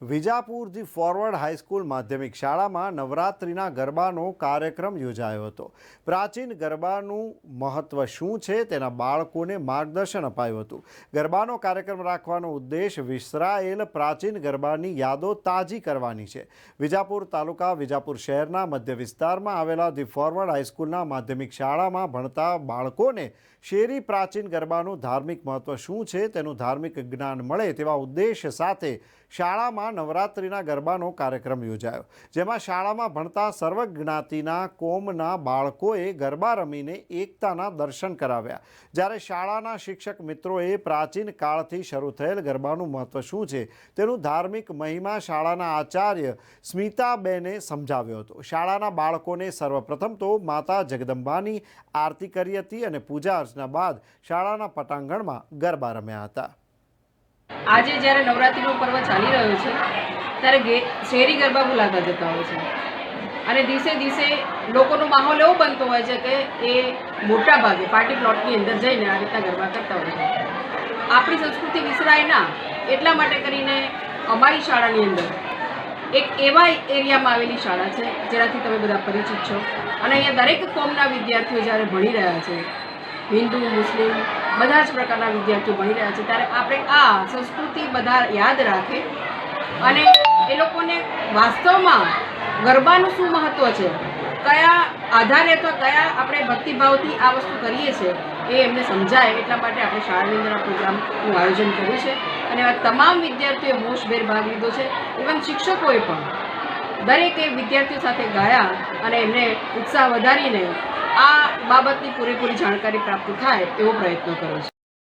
Vijapur the forward high school માધ્યમિક શાળામાં નવરાત્રિના ગરબાનો કાર્યક્રમ યોજાયો હતો. પ્રાચીન ગરબાનું મહત્ત્વ શું છે તેના બાળકોને માર્ગદર્શન અપાયું હતું. ગરબાનો કાર્યક્રમ રાખવાનો ઉદ્દેશ વિસરાયેલ પ્રાચીન ગરબાની યાદો તાજી કરવાની છે. વિજાપુર તાલુકા વિજાપુર શહેરના મધ્ય વિસ્તારમાં આવેલા ધી ફોરવર્ડ હાઈસ્કૂલના માધ્યમિક શાળામાં ભણતા બાળકોને શેરી પ્રાચીન ગરબાનું ધાર્મિક મહત્ત્વ શું છે તેનું ધાર્મિક જ્ઞાન મળે તેવા ઉદ્દેશ સાથે શાળામાં નવરાત્રિના ગરબાનો કાર્યક્રમ યોજાયો, જેમાં શાળામાં ભણતા સર્વ જ્ઞાતિના કોમના બાળકોએ ગરબા રમીને એકતાના દર્શન કરાવ્યા. જ્યારે શાળાના શિક્ષક મિત્રોએ પ્રાચીન કાળથી શરૂ થયેલ ગરબાનું મહત્ત્વ શું છે, તેનું ધાર્મિક મહિમા શાળાના આચાર્ય સ્મિતાબેને સમજાવ્યો હતો. શાળાના બાળકોને સર્વપ્રથમ તો માતા જગદંબાની આરતી કરી હતી અને પૂજા અર્ચના બાદ શાળાના પટાંગણમાં ગરબા રમ્યા હતા. આજે જ્યારે નવરાત્રિનો પર્વ ચાલી રહ્યો છે, ત્યારે ગે, શહેરી ગરબા બોલાતા જતા હોય છે. અને દિવસે દિવસે લોકોનો માહોલ એવો બનતો હોય છે કે એ મોટા ભાગે પાર્ટી પ્લોટની અંદર જઈને આ રીતના ગરબા કરતા હોય છે. આપણી સંસ્કૃતિ વિસરાય ના એટલા માટે કરીને અમારી શાળાની અંદર એક એવા એરિયામાં આવેલી શાળા છે, જેનાથી તમે બધા પરિચિત છો. અને અહીંયા દરેક કોમના વિદ્યાર્થીઓ જ્યારે ભણી રહ્યા છે, હિન્દુ, મુસ્લિમ બધા જ પ્રકારના વિદ્યાર્થીઓ ભણી રહ્યા છે. ત્યારે આપણે આ સંસ્કૃતિ બધા યાદ રાખે અને એ લોકોને વાસ્તવમાં ગરબાનું શું મહત્ત્વ છે? કયા આધારે અથવા કયા આપણે ભક્તિભાવથી આ વસ્તુ કરીએ છીએ એ એમને સમજાય એટલા માટે આપણે શાળાની પ્રોગ્રામનું આયોજન કર્યું છે. અને આ તમામ વિદ્યાર્થીઓએ હોશભેર ભાગ લીધો છે. ઇવન શિક્ષકોએ પણ દરેકે વિદ્યાર્થીઓ સાથે ગાયા અને એમને ઉત્સાહ વધારીને આ બાબતની પૂરેપૂરી જાણકારી પ્રાપ્ત થાય એવો પ્રયત્ન કર્યો છે.